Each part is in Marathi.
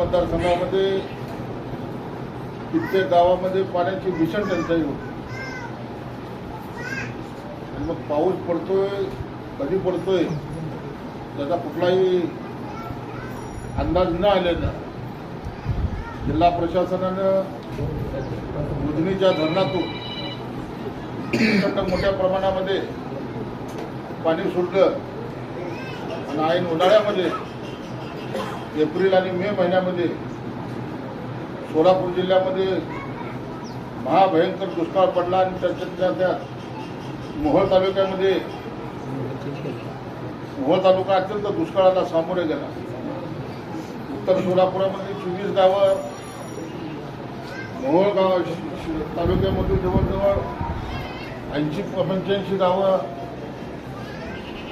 मतदारसंघामध्ये कित्येक गावामध्ये पाण्याची भीषण टंचाई होती. आणि मग पाऊस पडतोय कधी पडतोय त्याचा कुठलाही अंदाज न आल्यानं जिल्हा प्रशासनानं उजनीच्या धरणातून मोठ्या प्रमाणामध्ये पाणी सुटलं. आणि ऐन उन्हाळ्यामध्ये एप्रिल आणि मे महिन्यामध्ये सोलापूर जिल्ह्यामध्ये महाभयंकर दुष्काळ पडला आणि त्याच्यातल्या त्यात मोहोळ तालुक्यामध्ये मोहोळ तालुका अत्यंत दुष्काळाला सामोरे गेला. उत्तर सोलापुरामध्ये चोवीस गावं मोहोळ गाव तालुक्यामध्ये जवळजवळ ऐंशी पंच्याऐंशी गावं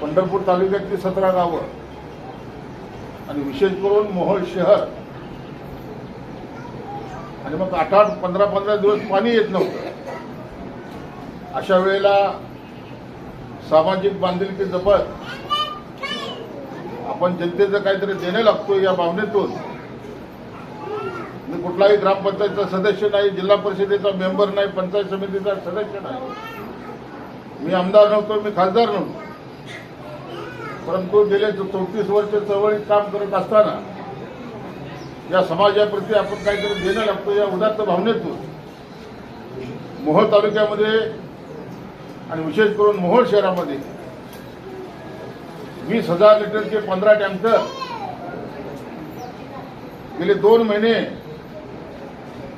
पंढरपूर तालुक्यातली सतरा गावं. आणि विशेष करून मोहोळ शहर. आणि मग आठ आठ पंधरा पंधरा दिवस पाणी येत नव्हतं. अशा वेळेला सामाजिक बांधिलकी जपत आपण जनतेचं काहीतरी देणे लागतो या भावनेतून. मी कुठलाही ग्रामपंचायतचा सदस्य नाही जिल्हा परिषदेचा मेंबर नाही पंचायत समितीचा सदस्य नाही. मी आमदार नव्हतो मी खासदार नव्हतो. परंतु गेले चौतीस वर्ष चळवळीत काम करत असताना या समाजाप्रती आपण काहीतरी देणं लागतो या उदात्त भावनेतून. मोहोळ तालुक्यामध्ये आणि विशेष करून मोहोळ शहरामध्ये वीस हजार लिटरचे पंधरा टँकर गेले दोन महिने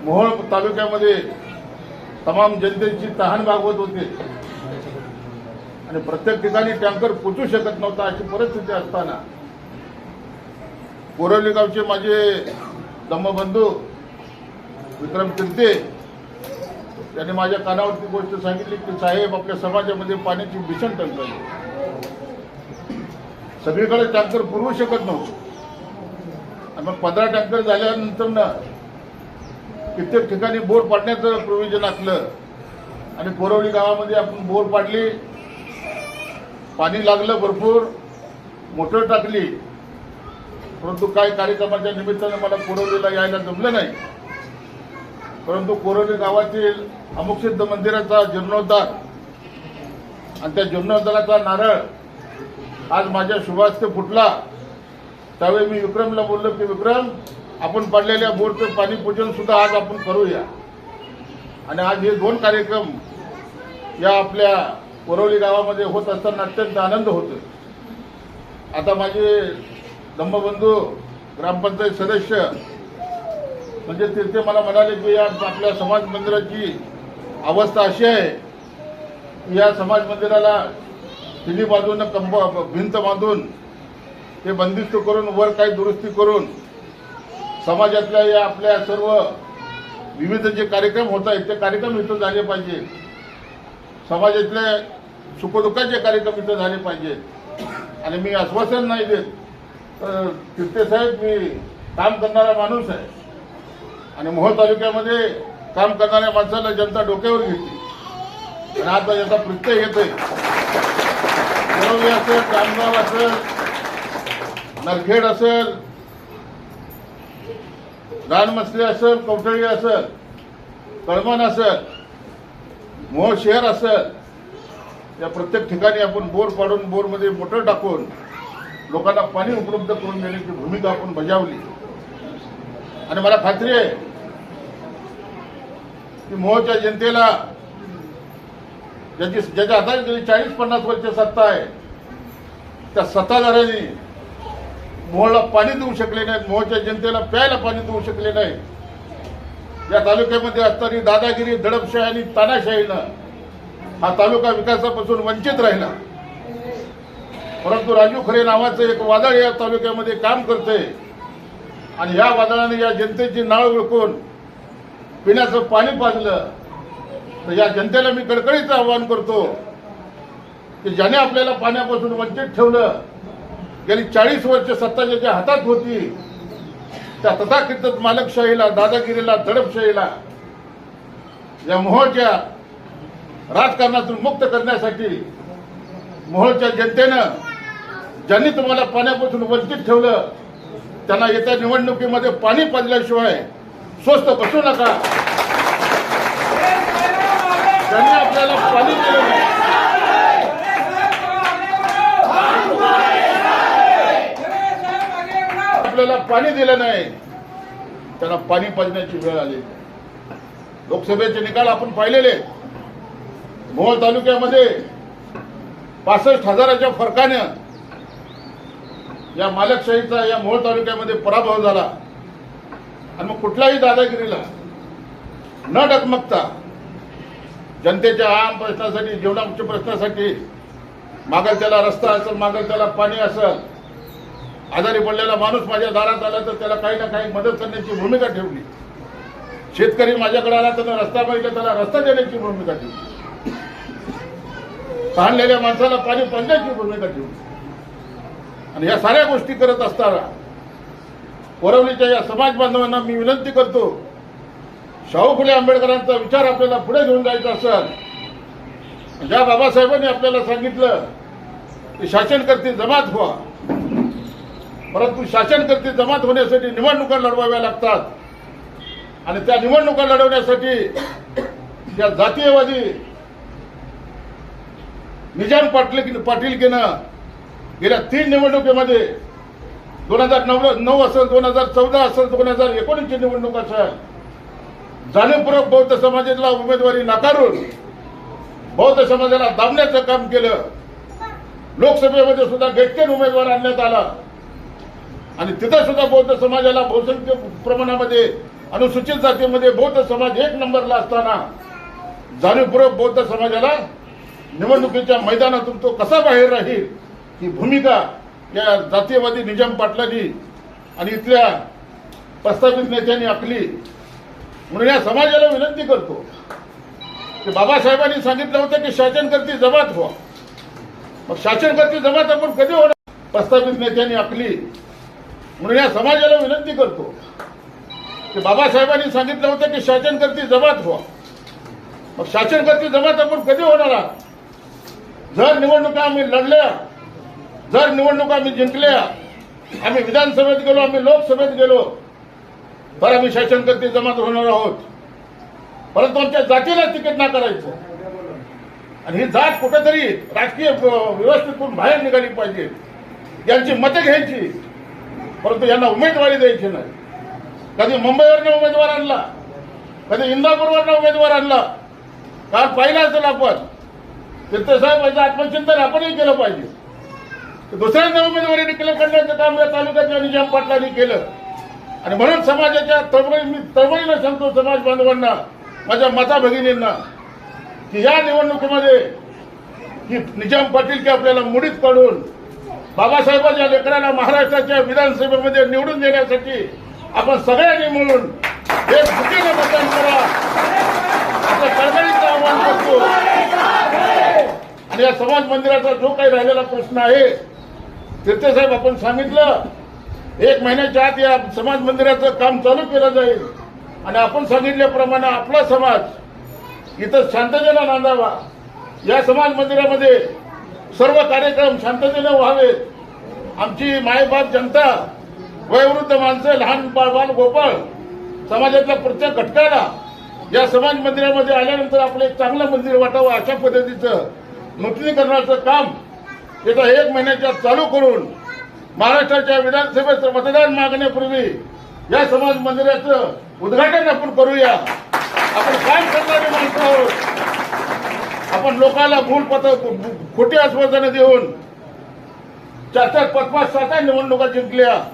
मोहोळ तालुक्यामध्ये तमाम जनतेची तहान भागवत होते. आणि प्रत्येक ठिकाणी टँकर पोचू शकत नव्हता अशी परिस्थिती असताना. कोरवली गावचे माझे धम्मबंधू विक्रम किर्ते त्यांनी माझ्या कानावरती गोष्ट सांगितली की साहेब आपल्या समाजामध्ये पाण्याची भीषण टंचाई सगळीकडे टँकर पुरवू शकत नव्हतो. आणि मग पंधरा टँकर झाल्यानंतर ना कित्येक ठिकाणी बोर पाडण्याचं प्रोव्हिजन असलं आणि कोरवली गावामध्ये आपण बोर पाडली पाणी लागलं भरपूर मोटर टाकली. परंतु काही कार्यक्रमाच्या निमित्तानं मला कोरवलीला यायला जमलं नाही. परंतु कोरवली गावातील अमुकसिद्ध मंदिराचा जीर्णोद्धार आणि त्या जीर्णोद्धाराचा नारळ आज माझ्या शुभास्ते फुटला. त्यावेळी मी विक्रमला बोललो की विक्रम आपण पडलेल्या बोरचं पाणी पूजन सुद्धा आज आपण करूया. आणि आज हे दोन कार्यक्रम या आपल्या कोरवली गावामध्ये होत असताना अत्यंत आनंद होतो. आता माझे धम्मबंधू ग्रामपंचायत सदस्य म्हणजे तिथे मला म्हणाले की या आपल्या समाज मंदिराची अवस्था अशी आहे की या समाज मंदिराला तिन्ही बाजूनं कंब भिंत बांधून ते बंदिस्त करून वर काही दुरुस्ती करून समाजातल्या या आपल्या सर्व विविध जे कार्यक्रम होत आहेत ते कार्यक्रम इथं झाले पाहिजे समाजातले सुखदुःखाचे कार्यक्रम इथं झाले पाहिजेत. आणि मी आश्वासन नाही देत. तर तिरते साहेब मी काम करणारा माणूस आहे. आणि मोहोळ तालुक्यामध्ये काम करणाऱ्या माणसाला जनता डोक्यावर घेते. आणि आता याचा प्रत्यय येतोय कोरवली असेल कामगाव असेल नरखेड असेल रानमसले असेल कवठळी असेल कळमण असेल मोह शहर असेल या प्रत्येक ठिकाणी आपण बोर पाडून बोरमध्ये मोटर टाकून लोकांना पाणी उपलब्ध करून देण्याची भूमिका आपण बजावली. आणि मला खात्री आहे की मोहच्या जनतेला ज्याची ज्याच्या हाताने गेली चाळीस पन्नास वर्ष सत्ता आहे त्या सत्ताधाऱ्यांनी मोहला पाणी देऊ शकले नाहीत मोहच्या जनतेला प्यायला पाणी देऊ शकले नाहीत. या तालुक्यामध्ये असताना दादागिरी दडपशाही आणि तानाशाहीनं हा तालुका विकासापासून वंचित राहिला. परंतु राजू खरे नावाचं एक वादळ या तालुक्यामध्ये काम करते आणि या वादळाने या जनतेची नाळ विळकून पिण्याचं पाणी पाजलं. तर या जनतेला मी कडकडीचं आवाहन करतो की ज्याने आपल्याला पाण्यापासून वंचित ठेवलं गेली चाळीस वर्ष सत्ता ज्याच्या हातात होती त्या तथाकथित मालकशाहीला दादागिरीला दडपशाहीला या मोहोळच्या राजकारणातून मुक्त करण्यासाठी मोहोळच्या जनतेनं ज्यांनी तुम्हाला पाण्यापासून वंचित ठेवलं त्यांना येत्या निवडणुकीमध्ये पाणी पाजल्याशिवाय स्वस्त बसू नका. त्यांनी आपल्याला पाणी दिलं नाही आपल्याला पाणी दिलं नाही त्यांना पाणी पाजण्याची वेळ आली. लोकसभेचे निकाल आपण पाहिलेले. मोहोळ तालुक्यामध्ये पासष्ट हजाराच्या फरकानं या मालकशाहीचा या मोहोळ तालुक्यामध्ये पराभव झाला. आणि मग कुठल्याही दादागिरीला न डकमकता जनतेच्या आम प्रश्नासाठी जीवनामुख्य प्रश्नासाठी मागल त्याला रस्ता असेल मागल त्याला पाणी असेल आजारी पडलेला माणूस माझ्या दारात आला तर त्याला काही ना काही मदत करण्याची भूमिका ठेवली. शेतकरी माझ्याकडे आला तर रस्ता पाहिजे त्याला रस्ता देण्याची भूमिका ठेवली. तहानलेल्या माणसाला पाणी पाजण्याची भूमिका ठेवली. आणि या साऱ्या गोष्टी करत असताना कोरवलीच्या या समाज बांधवांना मी विनंती करतो शाहू फुले आंबेडकरांचा विचार आपल्याला पुढे घेऊन जायचा असेल ज्या बाबासाहेबांनी आपल्याला सांगितलं की शासनकर्ते जमात व्हा. परंतु शासनकर्ते जमात होण्यासाठी निवडणुका लढवाव्या लागतात. आणि त्या निवडणुका लढवण्यासाठी त्या जातीयवादी निजाम पाटील पाटीलकीनं गेल्या तीन निवडणुकीमध्ये दोन हजार नऊ नऊ असेल दोन हजार चौदा असेल दोन हजार एकोणीसची निवडणूक असेल जाणीवपूर्वक बौद्ध समाजाला उमेदवारी नाकारून बौद्ध समाजाला दाबण्याचं काम केलं. लोकसभेमध्ये सुद्धा गेटकेन उमेदवार आणण्यात आला. आणि तिथं सुद्धा बौद्ध समाजाला बहुसंख्य प्रमाणामध्ये अनुसूचित जातीमध्ये बौद्ध समाज एक नंबरला असताना जाणीवपूर्वक बौद्ध समाजाला निवडणुकीच्या मैदानातून तो कसा बाहेर राहील ही भूमिका या जातीयवादी निजाम पाटलांनी आणि इथल्या प्रस्थापित नेत्यांनी आखली म्हणून या समाजाला विनंती करतो की बाबासाहेबांनी सांगितलं होतं की शासनकर्ती जमात व्हा. मग शासनकर्ती जमात आपण कधी होणार? प्रस्थापित नेत्यांनी आखली म्हणून या समाजाला विनंती करतो की बाबासाहेबांनी सांगितलं होतं की शासनकर्ती जमात व्हा. मग शासनकर्ती जमात आपण कधी होणार आहात? जर निवडणुका आम्ही लढल्या जर निवडणुका आम्ही जिंकल्या आम्ही विधानसभेत गेलो आम्ही लोकसभेत गेलो तर आम्ही शासनकर्ते जमात होणार आहोत. परंतु आमच्या जातीला तिकीट ना करायचं आणि ही जात कुठेतरी राजकीय व्यवस्थेतून बाहेर निघाली पाहिजे. यांची मतं घ्यायची. परंतु यांना उमेदवारी द्यायची नाही. कधी मुंबईवरनं उमेदवार आणला कधी इंदापूरवरनं उमेदवार आणला. काल पाहिलं असेल आपण तीर्थसाहेबांचं आत्मचिंतन आपणही केलं पाहिजे. दुसऱ्यांदा उमेदवारी डिक्लेअर करण्याचं काम या तालुक्याच्या निजाम पाटलांनी केलं. आणि म्हणून समाजाच्या तळमळी मी तळमळीनं सांगतो समाज बांधवांना माझ्या माता भगिनींना की या निवडणुकीमध्ये ही निजाम पाटील की आपल्याला मुडीत काढून बाबासाहेबांच्या लेकरांना महाराष्ट्राच्या विधानसभेमध्ये निवडून देण्यासाठी आपण सगळ्यांनी मिळून हे भूतीने मतदान करा. असं कळकळीचं आव्हान करतो. आणि या समाज मंदिराचा जो काही राहिलेला प्रश्न आहे तीर्थसाहेब आपण सांगितलं एक महिन्याच्या आत या समाज मंदिराचं काम चालू केलं जाईल. आणि आपण सांगितल्याप्रमाणे आपला समाज इथं शांततेला नांदावा. या समाज मंदिरामध्ये सर्व कार्यक्रम शांततेने व्हावेत. आमची मायबाप जनता वयोवृद्ध माणसं लहान बाळ बाल गोपाळ समाजातल्या प्रत्येक घटकाला या समाज मंदिरामध्ये आल्यानंतर आपलं एक चांगलं मंदिर वाटावं अशा पद्धतीचं नूतनीकरणाचं काम येत्या एक महिन्याच्या चालू करून महाराष्ट्राच्या विधानसभेचं मतदान मागण्यापूर्वी या समाज मंदिराचं उद्घाटन आपण करूया. आपण काय करणारे माणसं आहोत. आपण लोकांना भूल पत खोटी आश्वासनं देऊन चार चार पाच पाच सात आठ निवडणुका जिंकल्या.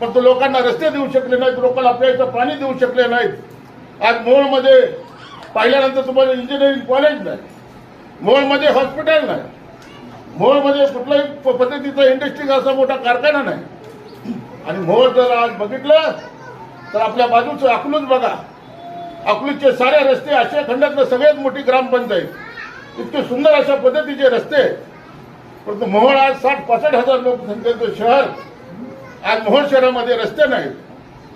पण तो लोकांना रस्ते देऊ शकले नाहीत लोकांना आपल्या इथं पाणी देऊ शकले नाहीत. आज मोळमध्ये पाहिल्यानंतर तुम्हाला इंजिनिअरिंग कॉलेज नाही. मोळमध्ये हॉस्पिटल नाही. मोळमध्ये कुठल्याही प- पद्धतीचा इंडस्ट्रीचा असा मोठा कारखाना नाही. आणि मोळ जर आज बघितलं तर आपल्या बाजूचं अकलूज बघा. अकलूजचे सारे रस्ते आशिया खंडातलं सगळ्यात मोठी ग्रामपंचायत. इतके सुंदर अशा पद्धतीचे रस्ते. परंतु मोहोळ आज साठ पासष्ट हजार लोकसंख्येचं शहर आज मोहोळ शहरामध्ये रस्ते नाहीत.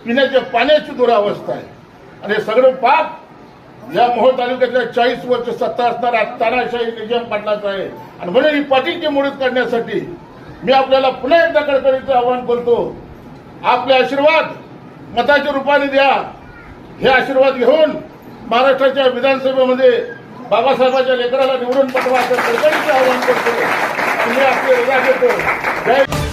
पिण्याच्या पाण्याची दुरावस्था आहे. आणि हे सगळं पाप या मोहोळ तालुक्यातल्या चाळीस वर्ष सत्ता असणारा तानाशाही निजाम पाटलाचा आहे. आणि म्हणून ही पाटीलची मोडीत काढण्यासाठी मी आपल्याला पुन्हा एकदा गडकरीचं आवाहन करतो आपले आशीर्वाद मताच्या रूपाने द्या. हे आशीर्वाद घेऊन महाराष्ट्राच्या विधानसभेमध्ये बाबासाहेबांच्या लेकराला निवडून पाठवा. असं सरकारचे आवाहन करतो. आणि आपले आपली रजा घेतो जय